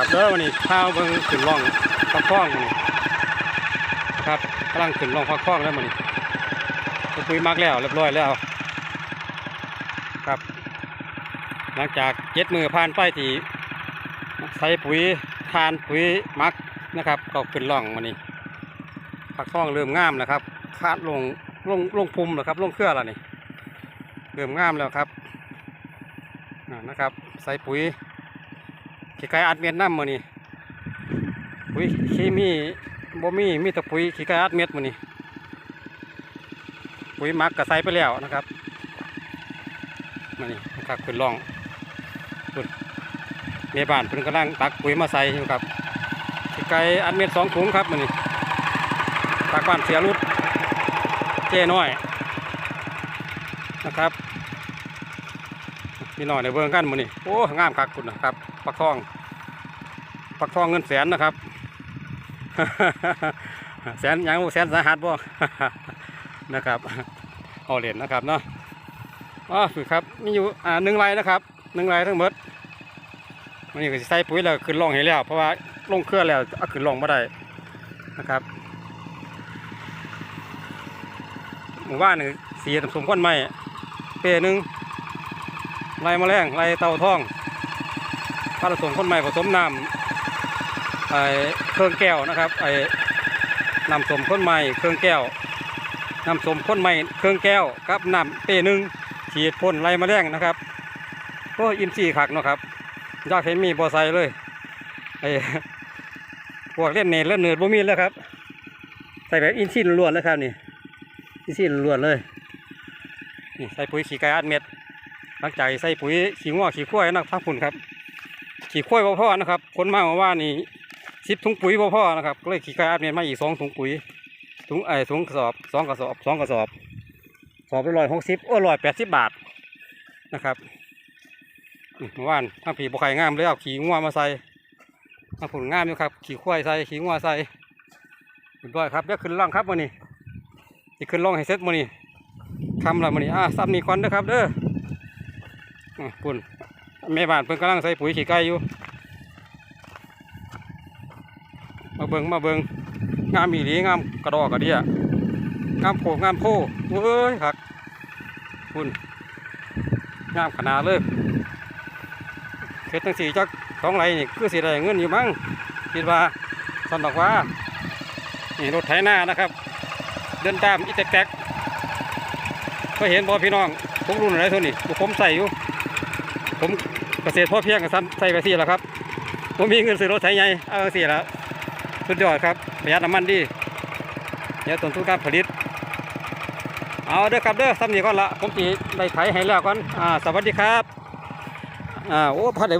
ครับเด้อวันนี้ข้าวเบิ่งขึ้นร่องพักคล้องวันนี้ครับกำลังขึ้นร่องพักคล้องแล้ววันนี้ปุ๋ยมักแล้วเรียบร้อยแล้ว ครับ หลังจากเจ็ดมือผ่านไปที่ใส่ปุ๋ยทานปุ๋ยมักนะครับ ก็ขึ้นร่องวันนี้พักคล้องเริ่มงามแล้วครับคาดลงลงลงภูมิแล้วครับลงเครือแล้วนี่เริ่มงามแล้วครับนะครับ ใส่ปุ๋ย ขี้ไก่อัดเม็ดน้ำมือนี่ปุ๋ยเคมีบ่มีมีแต่ปุ๋ยขี้ไก่อัดเม็ดมือนี่ปุ๋ยมักกระใส่ไปแล้วนะครับมือนี่นะครับขึ้นร่องขึ้นเมียบ้านเพิ่นกำลังตักปุ๋ยมาใส่อยู่ครับขี้ไก่อัดเม็ดสองถุงครับมือนี่ตักบ้านเสียรุดเจ้น้อยนะครับพี่น้อยในเบิ่งกันมือนี่โอ้งามคักคุณนะครับ ปักทอง ปักทองเงินแสนนะครับ แสนยังแสนสาหัสบ่นะครับเอาเหรียญนะครับเนาะอ๋อคือครับมีอยู่อ่าหนึ่งไรนะครับหนึ่งไรทั้งหมดมันนี่ก็สิใส่ปุ๋ยแล้วขึ้นลงให้แล้ว เพราะว่าลงเครื่องแล้วเอาขึ้นลงไม่ได้นะครับหมู่บ้านหนี่งสีสมก้นไม้เป้หนึ่งไรแมลงไรเต่าทอง ผสมข้นใหม่ผสมน้ำไอ้เครื่องแก้วนะครับไอ้น้ำสมข้นใหม่เครื่องแก้วน้ำสมข้นใหม่เครื่องแก้วกับน้ำเป้หนึ่งฉีดพ่นไรมาแมลงนะครับโอ้อินทรีย์ขักเนาะครับยากเห็นมีบอไซเลยไอ้พวกเล่นเนรเล่นเนือดบ่มีแล้วครับ ใส่แบบอินทรีย์ล้วนแล้วครับนี่อินทรีย์ล้วนเลยนี่ใส่ปุ๋ยขี้ไก่อัดเม็ดหลังจากใส่ปุ๋ยขี้ง้อขี้ข้วยนักพักผุนครับ ขี่ข้วยพ่อนะครับ คนมาว่าว่านี่สิบถุงปุ๋ยบ่พ่อนะครับก็เลยขี่กายอัดเมียนมาอีกสองถุงปุ๋ยถุงไอ้ถุงกระสอบสองกระสอบสองกระสอบสอบละร้อยหกสิบโอ้ร้อยแปดสิบบาทนะครับเมื่อวานทางผีบกไข่งามเลยเอาขี่งัวมาใส่ทางผุนงามอยู่ครับขี่ข้วยใส่ขี่งัวใส่เรียบร้อยครับเดี๋ยวขึ้นล่องครับมื้อนี้จะขึ้นล่องให้เสร็จมื้อนี้คำละมื้อนี้อะซ้ำนี่ก่อนเด้อครับเด้ออะคุณ แม่บ้านเพิ่นกำลังใส่ปุ๋ยขี้ไก่อยู่ มาเบิงมาเบิงงามอีหลีงามกระดอกกระเดียงามโผงามโพเว้ยครับคุณงามขนาดเลยเฮ็ดตั้งสี่จักสองไรนี่คือสิได้เงินอยู่มั้งคิดว่าสันดอกว่านี่รถไถนานะครับ เดินตามอีแตกก็เห็นบ่พี่น้องพวกรุ่นอะไรเท่านี้ผมใส่อยู่ ผมเกษตรพ่อเพียงกับซ้ำใส่ไปสี่แล้วครับผมมีเงินซื้อรถใช้ไงเอาสี่แล้วสุดยอดครับประหยัดน้ำมันดีเดี๋ยวต้นทุนการผลิต เอาเด้อครับเด้อซ้ำนี่ก่อนละผมจีได้ไถให้แล้วก่อนอ่าสวัสดีครับอ่าโอ้พัดเลย